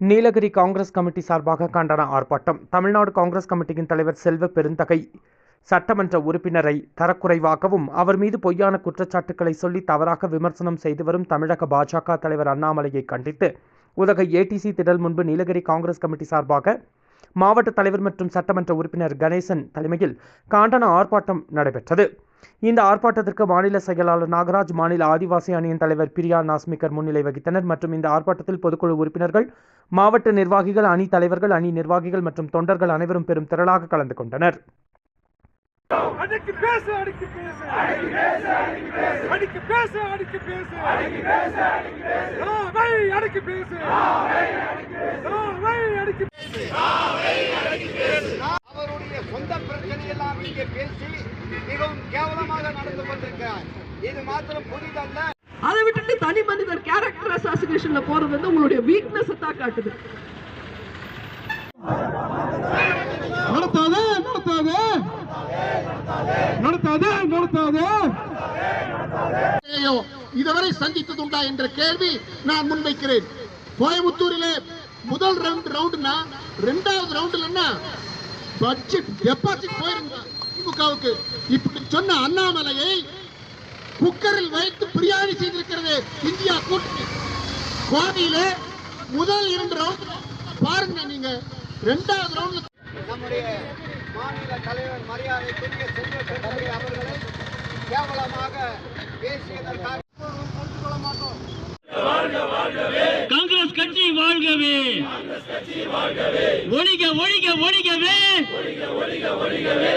Nilgiri Congress committee சார்பாக கண்டன ஆர்ப்பாட்டம். தமிழ்நாடு காங்கிரஸ் கமிட்டியின் தலைவர் செல்வ பெருந்தகை சட்டமன்ற உறுப்பினரை தரக்குறைவாகவும் அவர் மீது பொய்யான குற்றச்சாட்டுக்களை சொல்லி தவறாக விமர்சனம் செய்து வரும் தமிழக பாஜக தலைவர் அண்ணாமலையை கண்டித்து உதகை ஏடிசி திடல் முன்பு நீலகிரி காங்கிரஸ் கமிட்டி சார்பாக மாவட்ட தலைவர் மற்றும் சட்டமன்ற உறுப்பினர் கணேசன் தலைமையில் காண்டன ஆர்ப்பாட்டம் நடைபெற்றது. இந்த ஆர்ப்பாட்டத்திற்கு மாநில செயலாளர் நாகராஜ் மாநில ஆதிவாசி அணியின் தலைவர் பிரியா நாஸ்மிகர் முன்னிலை வகித்தனர். மற்றும் இந்த ஆர்ப்பாட்டத்தில் பொதுக்குழு உறுப்பினர்கள் மாவட்ட நிர்வாகிகள் அணி தலைவர்கள் அணி நிர்வாகிகள் மற்றும் தொண்டர்கள் அனைவரும் பெரும் திரளாக கலந்து கொண்டனர். அடிக்கு பேசு அடிக்கு பேசு. அடிக்கு பேசு அடிக்கு பேசு. அடிக்கு பேசு. வை அடிக்கு பேசு. வை அடிக்கு அவருடைய சொந்த பிரச்சனையெல்லாம் இங்கே பேசி மிகவும் கேவலமாக நடந்து கொண்டிருக்கிறார். இது மாத்திரம் புதிதல்ல. அதை விட்டுட்டு தனி மனிதர் கேரக்டர் அசாசினேஷன்ல போறது வந்து உங்களுடைய வீக்னஸ் தான் காட்டுது. நடத்தாதே நடத்தாதே. நடத்தாதே நடத்தாதே. இதுவரை சந்தித்ததுண்டா என்ற கேள்வி நான் முன்வைக்கிறேன். கோயம்புத்தூரிலே முதல் ரவுண்ட் ரவுண்டுனா ரெண்டாவது ரவுண்டுலன்னா பட்ஜெட் டெபாசிட் போயிருங்க திமுகவுக்கு இப்படி சொன்ன அண்ணாமலையை குக்கரில் வைத்து பிரியாணி செய்திருக்கிறது இந்தியா கூட்டணி. கோவையிலே முதல் இரண்டு ரவுண்ட் பாருங்க நீங்க. ரெண்டாவது ரவுண்ட்ல நம்முடைய மாநில தலைவர் மரியாதைக்குரிய செல்வ அவர்களை கேவலமாக பேசியதற்காக காங்கிரஸ் கட்சி வாழ்கவே. ஒழிக ஒழிக ஒழிகவே. அண்ணா